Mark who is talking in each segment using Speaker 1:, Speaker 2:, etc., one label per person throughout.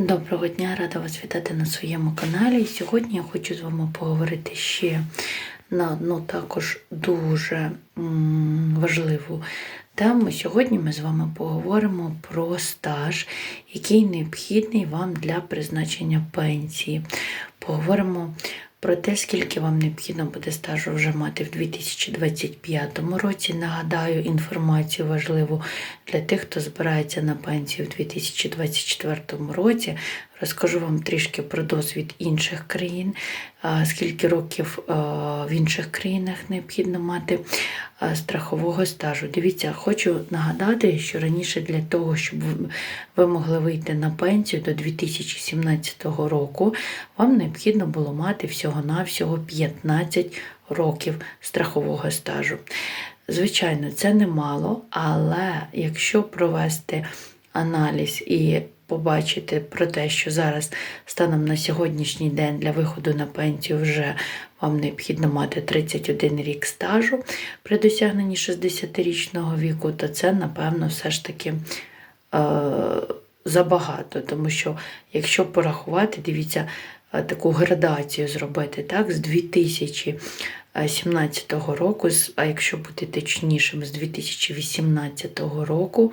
Speaker 1: Доброго дня, рада вас вітати на своєму каналі. Сьогодні я хочу з вами поговорити ще на одну також дуже важливу тему. Сьогодні ми з вами поговоримо про стаж, який необхідний вам для призначення пенсії. Поговоримо про те, скільки вам необхідно буде стажу вже мати в 2025 році. Нагадаю інформацію важливу для тих, хто збирається на пенсію в 2024 році. Розкажу вам трішки про досвід інших країн, скільки років в інших країнах необхідно мати страхового стажу. Дивіться, хочу нагадати, що раніше для того, щоб ви- могли вийти на пенсію до 2017 року, вам необхідно було мати всього-навсього 15 років страхового стажу. Звичайно, це немало, але якщо провести аналіз і побачити про те, що зараз станом на сьогоднішній день для виходу на пенсію вже вам необхідно мати 31 рік стажу при досягненні 60-річного віку, то це, напевно, все ж таки е, забагато. Тому що, якщо порахувати, дивіться, таку градацію зробити так, з 2017 року, а якщо бути точнішим, з 2018 року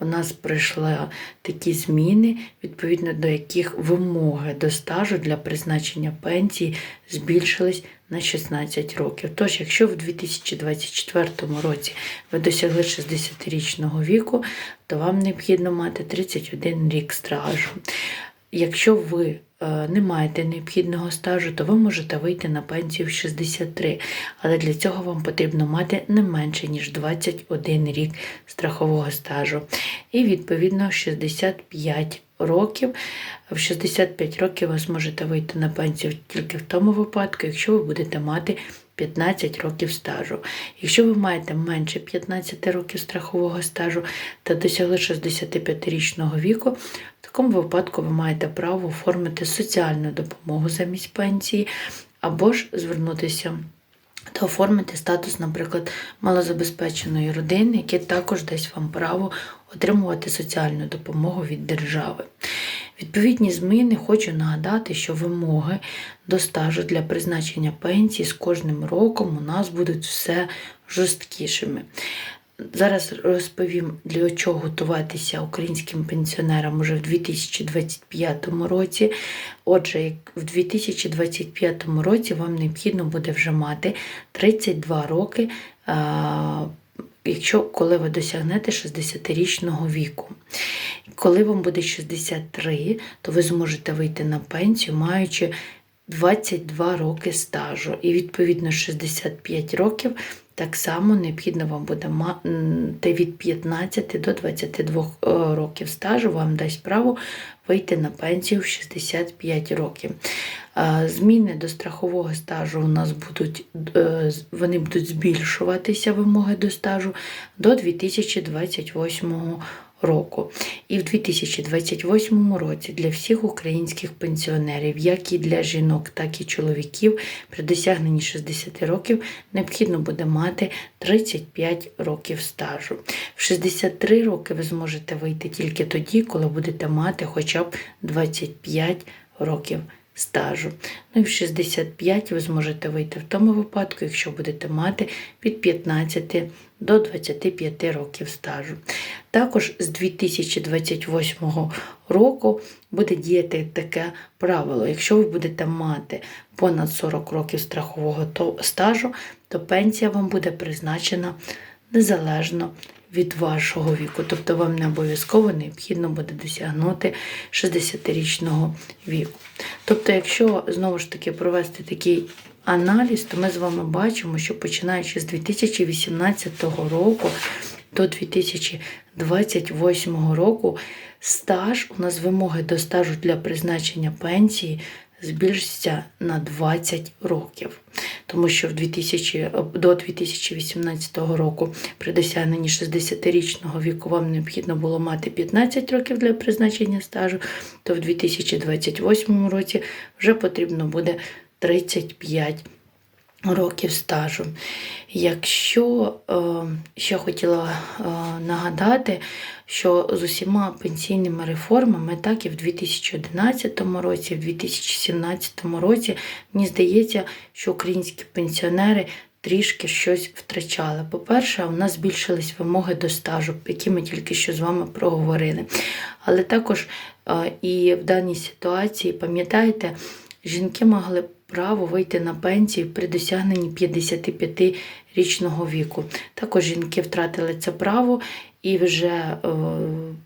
Speaker 1: у нас прийшли такі зміни, відповідно до яких вимоги до стажу для призначення пенсії збільшились на 16 років. Тож, якщо в 2024 році ви досягли 60-річного віку, то вам необхідно мати 31 рік стажу. Якщо ви е, не маєте необхідного стажу, то ви можете вийти на пенсію в 63, але для цього вам потрібно мати не менше, ніж 21 рік страхового стажу. І відповідно 65 років. В 65 років ви зможете вийти на пенсію тільки в тому випадку, якщо ви будете мати 15 років стажу. Якщо ви маєте менше 15 років страхового стажу та досягли 65-річного віку, в такому випадку ви маєте право оформити соціальну допомогу замість пенсії або ж звернутися та оформити статус, наприклад, малозабезпеченої родини, яке також дасть вам право отримувати соціальну допомогу від держави. Відповідні зміни хочу нагадати, що вимоги до стажу для призначення пенсії з кожним роком у нас будуть все жорсткішими. Зараз розповім, для чого готуватися українським пенсіонерам уже в 2025 році. Отже, в 2025 році вам необхідно буде вже мати 32 роки, якщо коли ви досягнете 60-річного віку. Коли вам буде 63, то ви зможете вийти на пенсію, маючи 22 роки стажу. І відповідно 65 років так само необхідно вам буде мати від 15 до 22 е, років стажу, вам дасть право вийти на пенсію в 65 років. Зміни до страхового стажу у нас будуть, е, вони будуть збільшуватися вимоги до стажу до 2028 року. І в 2028 році для всіх українських пенсіонерів, як і для жінок, так і чоловіків, при досягненні 60 років необхідно буде мати 35 років стажу. В 63 роки ви зможете вийти тільки тоді, коли будете мати хоча б 25 років стажу. Ну і в 65 ви зможете вийти в тому випадку, якщо будете мати від 15 до 25 років стажу. Також з 2028 року буде діяти таке правило. Якщо ви будете мати понад 40 років страхового стажу, то пенсія вам буде призначена незалежно від вашого віку. Тобто вам не обов'язково необхідно буде досягнути 60-річного віку. Тобто, якщо знову ж таки провести такий аналіз, то ми з вами бачимо, що починаючи з 2018 року до 2028 року стаж, у нас вимоги до стажу для призначення пенсії збільшиться на 20 років. Тому що в 2000, до 2018 року при досягненні 60-річного віку вам необхідно було мати 15 років для призначення стажу, то в 2028 році вже потрібно буде 35 років стажу. Якщо е, ще хотіла е, нагадати, що з усіма пенсійними реформами, так і в 2011 році, в 2017 році, мені здається, що українські пенсіонери трішки щось втрачали. По-перше, у нас збільшились вимоги до стажу, які ми тільки що з вами проговорили. Але також е, і в даній ситуації, пам'ятаєте, жінки могли право вийти на пенсію при досягненні 55-річного віку. Також жінки втратили це право і вже е,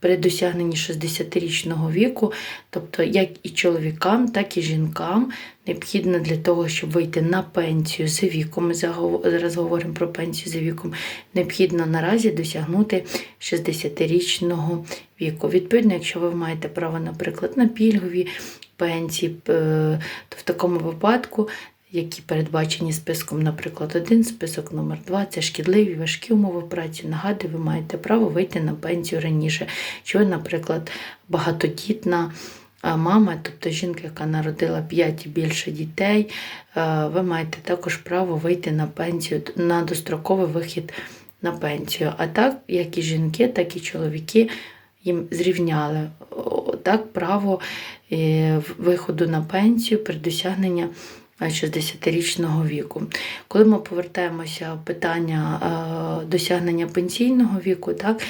Speaker 1: при досягненні 60-річного віку, тобто як і чоловікам, так і жінкам необхідно для того, щоб вийти на пенсію за віком. Ми зараз говоримо про пенсію за віком. Необхідно наразі досягнути 60-річного віку. Відповідно, якщо ви маєте право, наприклад, на пільгові пенсії, е, то в такому випадку. Які передбачені списком, наприклад, один список номер два це шкідливі важкі умови праці. Нагадую, ви маєте право вийти на пенсію раніше. Чи ви, наприклад, багатодітна мама, тобто жінка, яка народила 5 і більше дітей, ви маєте також право вийти на пенсію на достроковий вихід на пенсію. А так, як і жінки, так і чоловіки їм зрівняли так право е, виходу на пенсію при досягненні 60-річного віку. Коли ми повертаємося в питання е, досягнення пенсійного віку, так,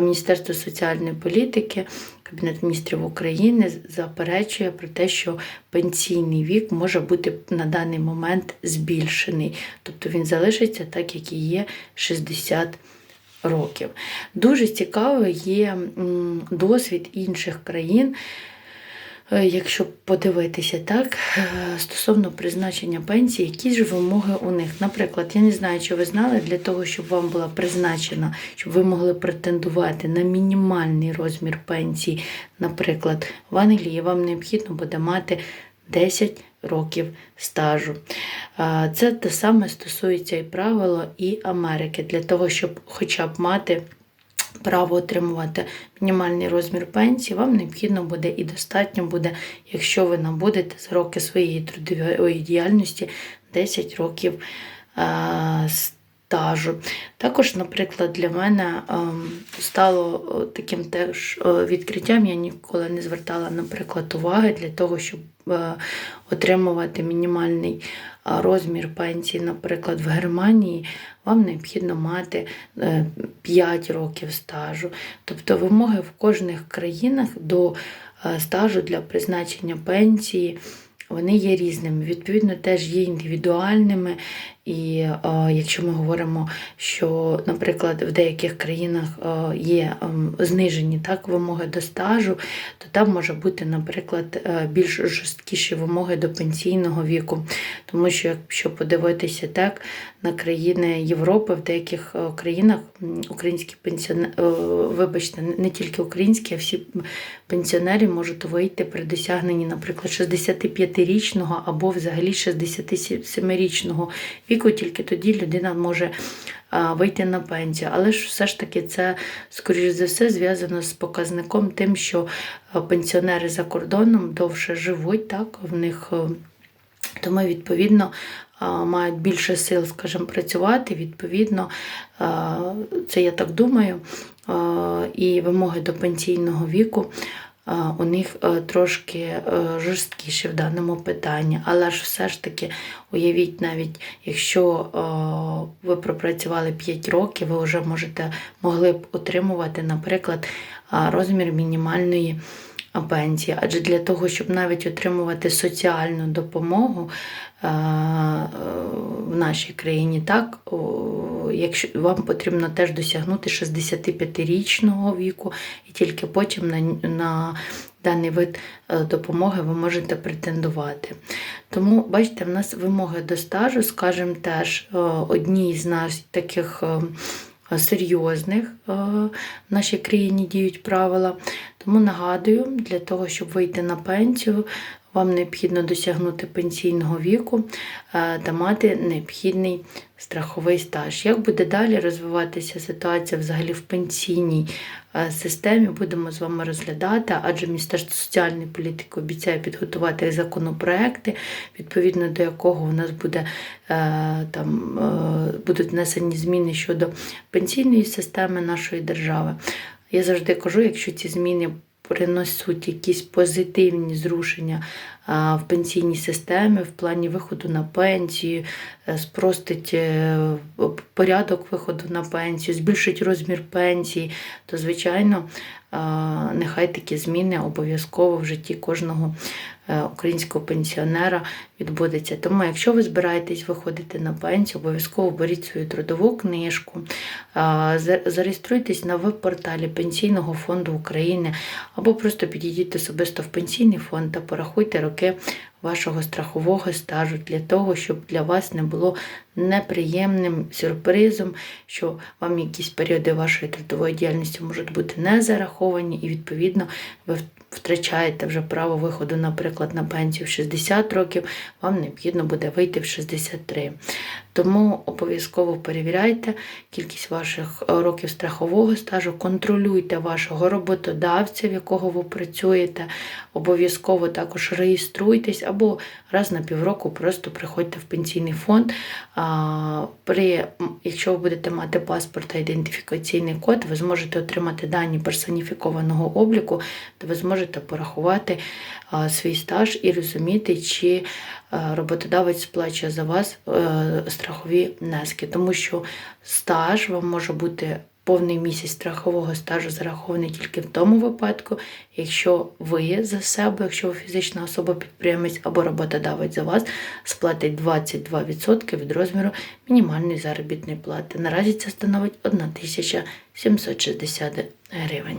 Speaker 1: Міністерство соціальної політики, Кабінет міністрів України заперечує про те, що пенсійний вік може бути на даний момент збільшений. Тобто він залишиться так, як і є 60 років. Дуже цікавий є досвід інших країн. Е, Якщо подивитися так, е, стосовно призначення пенсії, які ж вимоги у них. Наприклад, я не знаю, чи ви знали, для того, щоб вам була призначена, щоб ви могли претендувати на мінімальний розмір пенсії, наприклад, в Англії вам необхідно буде мати 10 років стажу. Е, Це те саме стосується і правило, і Америки, для того, щоб хоча б мати право отримувати мінімальний розмір пенсії, вам необхідно буде і достатньо буде, якщо ви набудете за роки своєї трудової діяльності 10 років е, стажу. Також, наприклад, для мене ем, стало е, таким теж е, відкриттям, я ніколи не звертала, наприклад, уваги для того, щоб е, отримувати мінімальний розмір пенсії, наприклад, в Германії, вам необхідно мати е, 5 років стажу. Тобто вимоги в кожних країнах до стажу для призначення пенсії. Вони є різними, відповідно, теж є індивідуальними. І е, якщо ми говоримо, що, наприклад, в деяких країнах е, є ем, знижені так, вимоги до стажу, то там може бути, наприклад, е, більш жорсткіші вимоги до пенсійного віку. Тому що, якщо подивитися так на країни Європи, в деяких країнах українські пенсіонери, вибачте, не тільки українські, а всі пенсіонери можуть вийти при досягненні, наприклад, 65-річного або взагалі 67-річного віку, тільки тоді людина може вийти на пенсію. Але ж все ж таки це, скоріш за все, зв'язано з показником тим, що пенсіонери за кордоном довше живуть, так, в них. е, тому, відповідно, мають більше сил, скажімо, працювати. Відповідно, це я так думаю. І вимоги до пенсійного віку у них е, трошки е, жорсткіші в даному питанні. Але ж все ж таки, уявіть, навіть якщо е, ви пропрацювали 5 років, ви вже можете могли б отримувати, наприклад, розмір мінімальної пенсії. Адже для того, щоб навіть отримувати соціальну допомогу е, в нашій країні, так, якщо вам потрібно теж досягнути 65-річного віку, і тільки потім на, на даний вид е, допомоги ви можете претендувати. Тому, бачите, в нас вимоги до стажу, скажімо, теж е, одні з нас таких. Е, Серйозних е, в нашій країні діють правила. Тому нагадую, для того, щоб вийти на пенсію, вам необхідно досягнути пенсійного віку е, та мати необхідний страховий стаж. Як буде далі розвиватися ситуація взагалі в пенсійній е, системі, будемо з вами розглядати, адже Міністерство соціальної політики обіцяє підготувати законопроекти, відповідно до якого у нас буде е, там будуть внесені зміни щодо пенсійної системи нашої держави. Я завжди кажу, якщо ці зміни принесуть якісь позитивні зрушення в пенсійній системі в плані виходу на пенсію, е, спростить е, порядок виходу на пенсію, збільшить розмір пенсії, то звичайно. Нехай такі зміни обов'язково в житті кожного е, українського пенсіонера відбудеться. Тому, якщо ви збираєтесь виходити на пенсію, обов'язково беріть свою трудову книжку, зареєструйтесь на веб-порталі Пенсійного фонду України або просто підійдіть особисто в пенсійний фонд та порахуйте роки okay вашого страхового стажу для того, щоб для вас не було неприємним сюрпризом, що вам якісь періоди вашої трудової діяльності можуть бути не зараховані, і відповідно ви втрачаєте вже право виходу, наприклад, на пенсію в 60 років, вам необхідно буде вийти в 63. Тому обов'язково перевіряйте кількість ваших е, років страхового стажу, контролюйте вашого роботодавця, в якого ви працюєте. Обов'язково також реєструйтесь або раз на півроку просто приходьте в пенсійний фонд. При, якщо ви будете мати паспорт та ідентифікаційний код, ви зможете отримати дані персоніфікованого обліку, де ви зможете порахувати свій стаж і розуміти, чи а, роботодавець сплачує за вас е, страхові внески, тому що стаж вам може бути. Повний місяць страхового стажу зарахований тільки в тому випадку, якщо ви за себе, якщо ви фізична особа-підприємець або роботодавець за вас, сплатить 22% від розміру мінімальної заробітної плати. Наразі це становить 1760 гривень.